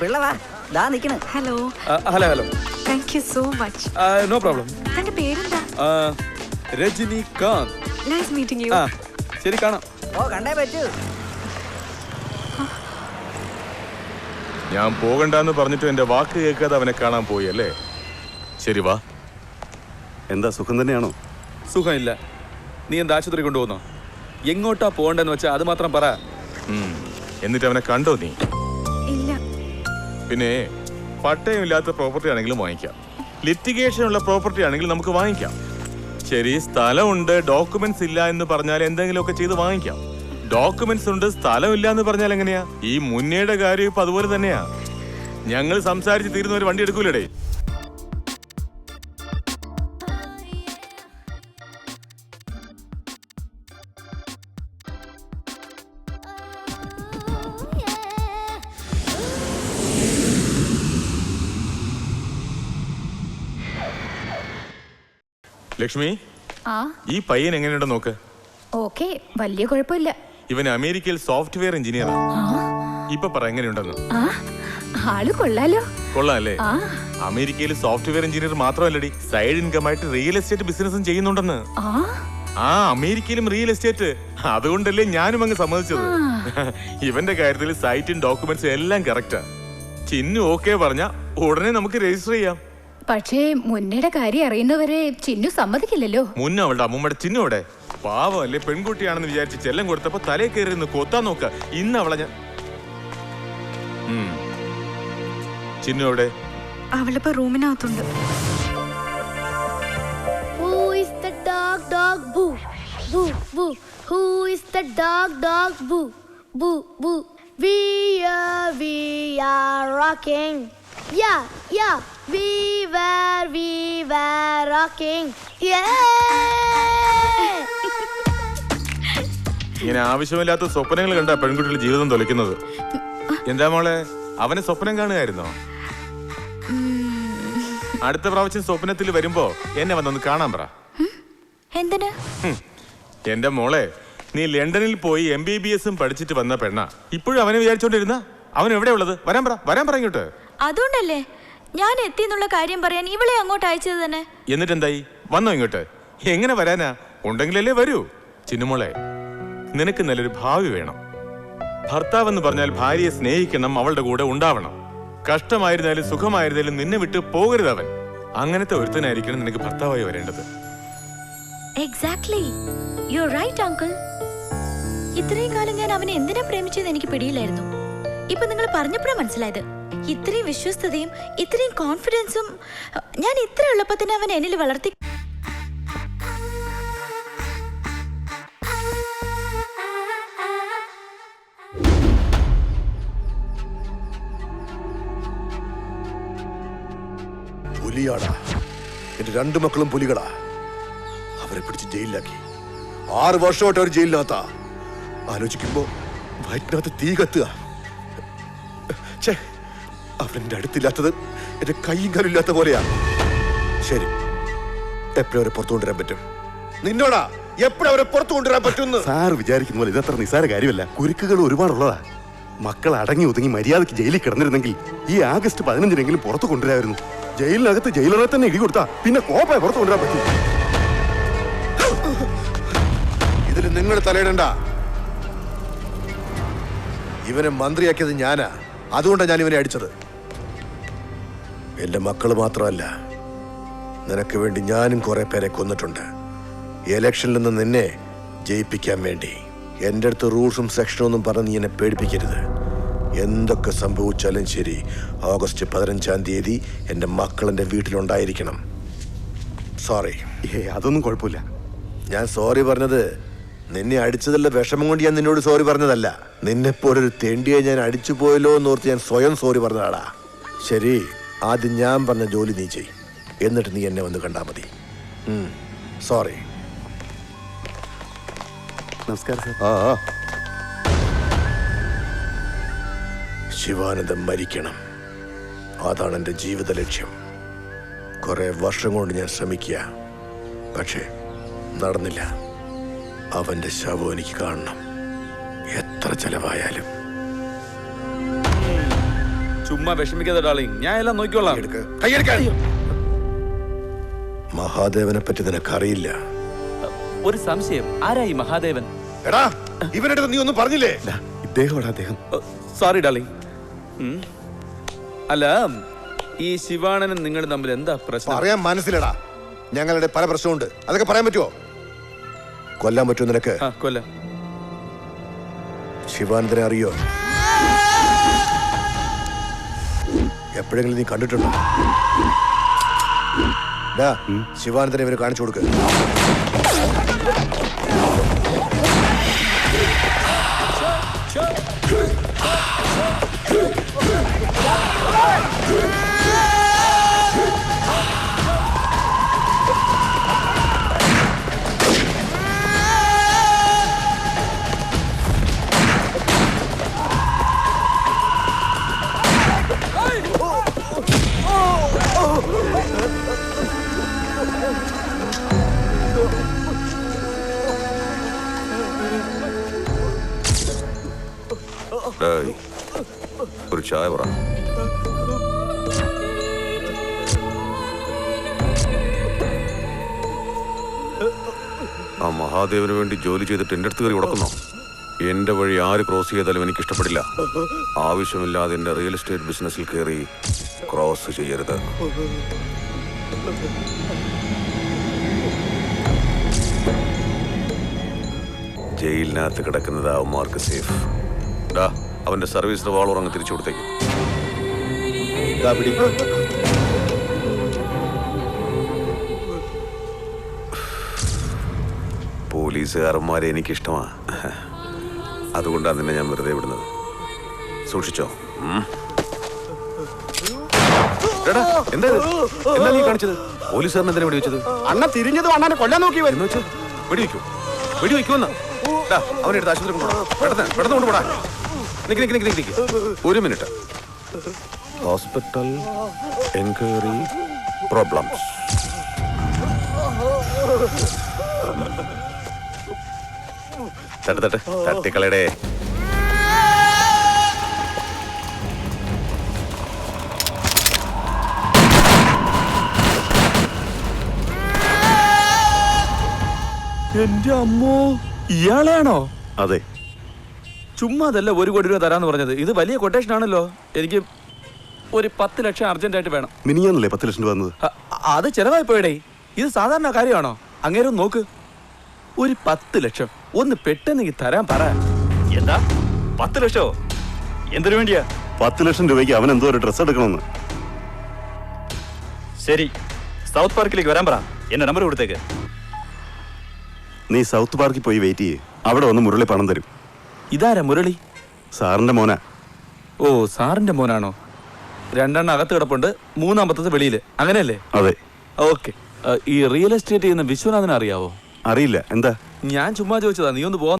പിള്ളവാ ദാ നിക്കണ്. Hello. Hello hello. Thank you so much no problem. തന്റെ പേരെന്താ? രജനികാന്ത്. നൈസ് മീറ്റിംഗ് യു ശരി കാണാം. ഓ കണ്ടേ പറ്റൂ. ഞാൻ പോകണ്ടെന്ന് പറഞ്ഞിട്ട് എന്റെ വാക്ക് കേൾക്കാതെ അവനെ കാണാൻ പോയി അല്ലേ? ശരി വാ. എന്താ സുഖം തന്നെയാണോ? സുഖമില്ല. നീ എന്താ ആശുപത്രി കൊണ്ടുപോകുന്നോ? എങ്ങോട്ടാ പോകണ്ടെന്ന് വെച്ചാൽ അത് മാത്രം പറ. എന്നിട്ട് അവനെ കണ്ടോ നീ? പിന്നെ പട്ടയമില്ലാത്ത പ്രോപ്പർട്ടി ആണെങ്കിലും വാങ്ങിക്കാം. ലിറ്റിഗേഷൻ ഉള്ള പ്രോപ്പർട്ടി ആണെങ്കിലും നമുക്ക് വാങ്ങിക്കാം. ശരി സ്ഥലമുണ്ട് ഡോക്യുമെന്റ്സ് ഇല്ല എന്ന് പറഞ്ഞാൽ എന്തെങ്കിലുമൊക്കെ ചെയ്ത് വാങ്ങിക്കാം. ഡോക്യുമെന്റ്സ് ഉണ്ട് സ്ഥലമില്ല എന്ന് പറഞ്ഞാൽ എങ്ങനെയാ? ഈ മുന്നേടെ കാര്യം ഇപ്പൊ അതുപോലെ തന്നെയാ. ഞങ്ങൾ സംസാരിച്ച് തീരുന്ന ഒരു വണ്ടി എടുക്കൂലടേ. ലക്ഷ്മി ആ? ഈ പയ്യൻ എങ്ങനെയുണ്ട് നോക്ക്. ഓക്കെ വലിയ കുഴപ്പമില്ല. ഇവൻ അമേരിക്കയിൽ സോഫ്റ്റ്വെയർ എഞ്ചിനീയറാണ് ഇപ്പൊ പറ എങ്ങനെയുണ്ടെന്ന്. ആ? ആൾ കൊള്ളാലോ. കൊള്ളാല്ലേ? ആ? അമേരിക്കയിൽ സോഫ്റ്റ്വെയർ എഞ്ചിനീയർ മാത്രമല്ലടി. സൈഡ് ഇൻകം ആയിട്ട് റിയൽ എസ്റ്റേറ്റ് ബിസിനസ്സും ചെയ്യുന്നുണ്ടെന്ന്. ആ? ആ അമേരിക്കയിലും റിയൽ എസ്റ്റേറ്റ്. അതുകൊണ്ടല്ലേ ഞാനും അങ്ങ് സമ്മതിച്ചത്. ഇവന്റെ കാര്യത്തിൽ സൈറ്റും ഡോക്യുമെന്റ്സും എല്ലാം കറക്റ്റാ. ചിന്നു ഓക്കെ പറഞ്ഞ ഉടനെ നമുക്ക് രജിസ്റ്റർ ചെയ്യാം. പക്ഷേ മുന്നയുടെ കാര്യം അറിയുന്നവരെ ചിന്നു സമ്മതിക്കില്ലല്ലോ മുന്നേ അവളുടെ അമ്മൂമ്മയുടെ ചിന്നു അവിടെ പാവമല്ലേ പെൺകുട്ടിയാണെന്ന് വിചാരിച്ച് ചെല്ലം കൊടുത്തപ്പോ തലേ കയറി നിന്ന് കൊത്താൻ നോക്ക ഇന്ന് അവളെ ഞാൻ. ചിന്നു അവിടെ അവളിപ്പോ റൂമിനകത്തുണ്ട് Who is the dog dog boo? Boo boo. Who is the dog dog boo? Boo boo. We are we are rocking. Yeah yeah. We were we were rocking. Yeah. ഇങ്ങനെ ആവശ്യമില്ലാത്ത സ്വപ്നങ്ങൾ കണ്ട പെൺകുട്ടികളുടെ ജീവിതം തൊലയ്ക്കുന്നത്. എന്താ മോളെ? അവനെ സ്വപ്നം കാണുകയായിരുന്നോ? അടുത്ത പ്രാവശ്യം സ്വപ്നത്തിൽ വരുമ്പോ എന്നെ വന്നൊന്ന് കാണാൻ പറ. എന്തിന്? ഹും. എന്റെ മോളെ നീ ലണ്ടനിൽ പോയി എം ബി ബി എസും പഠിച്ചിട്ട് വന്ന പെണ്ണ. ഇപ്പോഴും അവനെ വിചാരിച്ചോണ്ടിരുന്ന? അവൻ എവിടെ ഉള്ളത്? വരാൻ പറ വരാൻ പറ ഇങ്ങോട്ട്. അതുകൊണ്ടല്ലേ? ഞാൻ എത്തി എന്നുള്ള കാര്യം പറയാൻ ഇവളെ അങ്ങോട്ട് അയച്ചത് തന്നെ. എന്നിട്ട് എന്തായി വന്നോ ഇങ്ങോട്ട്? എങ്ങനെ വരാനാ? ഉണ്ടെങ്കിലല്ലേ വരൂ. ചിന്നുമോളെ നിനക്ക് നല്ലൊരു ഭാവി വേണം. ഭർത്താവ് എന്ന് പറഞ്ഞാൽ ഭാര്യയെ സ്നേഹിക്കണം അവളുടെ കൂടെ ഉണ്ടാവണം. കഷ്ടമായിരുന്നാലും സുഖമായിരുന്നാലും നിന്നെ വിട്ട് പോകരുത് അവൻ. അങ്ങനത്തെ ഒരുത്തനായിരിക്കണം നിനക്ക് ഭർത്താവായി വരേണ്ടത്. എക്സാക്ട്ലി യു റൈറ്റ് അങ്കിൾ ഇത്രയും കാലം ഞാൻ അവനെ എന്തിനാ പ്രേമിച്ചത് എനിക്ക് പിടിയില്ലായിരുന്നു. ഇപ്പൊ നിങ്ങൾ പറഞ്ഞപ്പോഴാണ് മനസ്സിലായത്. ഇത്രയും വിശ്വസ്തതയും ഇത്രയും കോൺഫിഡൻസും ഞാൻ ഇത്ര എളുപ്പത്തിന് അവൻ എന്നിൽ വളർത്തി എന്റെ രണ്ടു മക്കളും പുലികളാ. അവരെ പിടിച്ച് ജയിലിലാക്കി. ആറ് വർഷമായിട്ട് അവർ ജയിലിനകത്താ. ആലോചിക്കുമ്പോ വയറ്റിനകത്ത് തീ കത്തുക. അവരെന്റെ അടുത്തില്ലാത്തത് എന്റെ കൈയും കാലും ഇല്ലാത്ത പോലെയാ. ശരി. എപ്പോഴവരെ പുറത്തു കൊണ്ടുവരാൻ പറ്റും? നിന്നോടാ. എപ്പോഴവരെ പുറത്തു കൊണ്ടുവരാൻ പറ്റുമെന്ന്? സാർ വിചാരിക്കുന്ന പോലെ ഇതത്ര നിസാര കാര്യമല്ല. കുരുക്കുകൾ ഒരുപാടുള്ളതാ. മക്കൾ അടങ്ങി ഒതുങ്ങി മര്യാദയ്ക്ക് ജയിലിൽ കിടന്നിരുന്നെങ്കിൽ ഈ ആഗസ്റ്റ് പതിനഞ്ചിനെങ്കിലും പുറത്തു കൊണ്ടുവരായിരുന്നു. ജയിലിനകത്ത് ജയിലറെ തന്നെ ഇടി കൊടുത്താ പിന്നെ കോപ്പായി പുറത്തു കൊണ്ടുവരാൻ പറ്റും. ഇതിൽ നിങ്ങൾ തലയിടണ്ട. ഇവനെ മന്ത്രിയാക്കിയത് ഞാനാ. അതുകൊണ്ടാണ് ഞാൻ ഇവനെ അടിച്ചത്. എന്റെ മക്കൾ മാത്രമല്ല. നിനക്ക് വേണ്ടി ഞാനും കുറെ പേരെ കൊന്നിട്ടുണ്ട്. ഇലക്ഷനിൽ നിന്ന് നിന്നെ ജയിപ്പിക്കാൻ വേണ്ടി. എന്റെ അടുത്ത് റൂൾസും സെക്ഷനും ഒന്നും പറഞ്ഞ് നീ എന്നെ പേടിപ്പിക്കരുത്. എന്തൊക്കെ സംഭവിച്ചാലും ശരി ഓഗസ്റ്റ് പതിനഞ്ചാം തീയതി എന്റെ മക്കൾ എന്റെ വീട്ടിലുണ്ടായിരിക്കണം. സോറി ഏ അതൊന്നും കുഴപ്പമില്ല. ഞാൻ സോറി പറഞ്ഞത് നിന്നെ അടിച്ചതല്ല വിഷമം കൊണ്ട് ഞാൻ നിന്നോട് സോറി പറഞ്ഞതല്ല. നിന്നെപ്പോലൊരു തെണ്ടിയെ ഞാൻ അടിച്ചു പോയല്ലോ എന്നോർത്ത് ഞാൻ സ്വയം സോറി പറഞ്ഞതാടാ. ശരി. ആദ്യം ഞാൻ പറഞ്ഞ ജോലി നീ ചെയ്. എന്നിട്ട് നീ എന്നെ വന്ന് കണ്ടാൽ മതി. സോറി നമസ്കാരം സാർ. ആ ആ. ശിവാനന്ദം മരിക്കണം. അതാണ് എന്റെ ജീവിത ലക്ഷ്യം. കുറെ വർഷം കൊണ്ട് ഞാൻ ശ്രമിക്കുക. പക്ഷേ നടന്നില്ല. അവന്റെ ശവം എനിക്ക് കാണണം. എത്ര ചെലവായാലും. ചുമ്മാ വിഷമിക്കാതെ ഡാളിങ് ഞാൻ എല്ലാം നോക്കിക്കോളാം. മഹാദേവനെ പറ്റി നിനക്കറിയില്ല. ഒരു സംശയം. ആരായി ഈ മഹാദേവൻ? എടാ നീ ഒന്നും പറഞ്ഞില്ലേ? ഇദ്ദേഹം ഇദ്ദേഹമാണ് അദ്ദേഹം? സോറി ഡാളിങ് അല്ല ഈ ശിവാണനും നിങ്ങൾ തമ്മിൽ എന്താ പ്രശ്നം? പറയാൻ മനസ്സിലടാ. ഞങ്ങളുടെ പല പ്രശ്നമുണ്ട്. അതൊക്കെ പറയാൻ പറ്റുമോ കൊല്ലാൻ പറ്റുമോ നിനക്ക്? ആ കൊല്ലം. ശിവാനന്ദനെ അറിയോ? എപ്പോഴെങ്കിലും നീ കണ്ടിട്ടുണ്ടോ? ശിവാനന്ദനെ ഇവന് കാണിച്ചു കൊടുക്ക്. ഒരു ചായ പറ. ആ മഹാദേവന് വേണ്ടി ജോലി ചെയ്തിട്ട് എന്റെ അടുത്ത് കയറി ഉടക്കുന്നോ? എന്റെ വഴി ആര് ക്രോസ് ചെയ്താലും എനിക്ക് ഇഷ്ടപ്പെടില്ല ആവശ്യമില്ലാതെ എന്റെ റിയൽ എസ്റ്റേറ്റ് ബിസിനസ്സിൽ കയറി ക്രോസ് ചെയ്യരുത്. ജയിലിനകത്ത് കിടക്കുന്നത് അവന്മാർക്ക് സേഫ്. അവന്റെ സർവീസ് റിവോൾവർ അങ്ങ് തിരിച്ചു കൊടുത്തേക്ക്. പോലീസുകാരന്മാരെ എനിക്കിഷ്ടമാ. അതുകൊണ്ടാണ് നിന്നെ ഞാൻ വെറുതെ വിടുന്നത്. സൂക്ഷിച്ചോ. എന്താ എന്താ നീ കാണിച്ചത്? പോലീസുകാരൻ എന്തിനാ വെടിവെച്ചത്? അണ്ണ തിരിഞ്ഞത് അണ്ണനെ കൊല്ലാൻ നോക്കി വരുന്നു വെച്ച്? വെടിവെക്കൂ. വെടിവെക്കുമെന്ന് അവനെ എടുത്ത് ആശുപത്രി കൊണ്ടുപോടാ. പെട്ടെന്ന് പെട്ടെന്ന് കൊണ്ടുപോടാ. നിക്ക് നിക്ക് നിക്ക് നിക്ക് നിക്ക്. ഒരു മിനിറ്റ്. Hospital enquiry problems. തട്ട് തട്ട്. തട്ടിക്കളയുടെ. എന്റെ അമ്മോ ഇയാളെയാണോ? അതെ. ചുമ്മാ അതല്ല ഒരു കോടി രൂപ തരാന്ന് പറഞ്ഞത്. ഇത് വലിയ കൊട്ടേഷൻ ആണല്ലോ. എനിക്ക് ഒരു പത്ത് ലക്ഷം അർജന്റായിട്ട് വേണം. മിനിഞ്ഞാന്നല്ലേ പത്ത് ലക്ഷം രൂപ വന്നത് അത് ചെലവായി പോയടേ. ഇത് സാധാരണ കാര്യമാണോ? അങ്ങേരും നോക്ക്. ഒരു പത്ത് ലക്ഷം. ഒന്ന് പെട്ടെന്ന് തരാൻ പറ. എന്താ? പത്ത് ലക്ഷോ? എന്തിനു വേണ്ടിയാ? പത്ത് ലക്ഷം രൂപയ്ക്ക് അവൻ എന്തോ ഒരു ഡ്രസ്സ് എടുക്കണമെന്ന്. ശരി. സൗത്ത് പാർക്കിലേക്ക് വരാൻ പറ. എന്റെ നമ്പർ കൊടുത്തേക്ക്. നീ സൗത്ത് പാർക്കിൽ പോയി വെയിറ്റ് ചെയ്യേ. അവിടെ വന്ന് മുരളി പണം തരും. ഇതാരാ മുരളി? സാറിന്റെ മോനാ. ഓ സാറിന്റെ മോനാണോ? രണ്ടെണ്ണം അകത്ത് കിടപ്പുണ്ട് മൂന്നാമത്തത് വെളിയിൽ. അങ്ങനെയല്ലേ? അതെ. ഓക്കെ. ഈ റിയൽ എസ്റ്റേറ്റ് ചെയ്യുന്ന വിശ്വനാഥനെ അറിയാവോ? അറിയില്ല. എന്താ? ഞാൻ ചുമ്മാ ചോദിച്ചതാ നീ ഒന്ന് പോ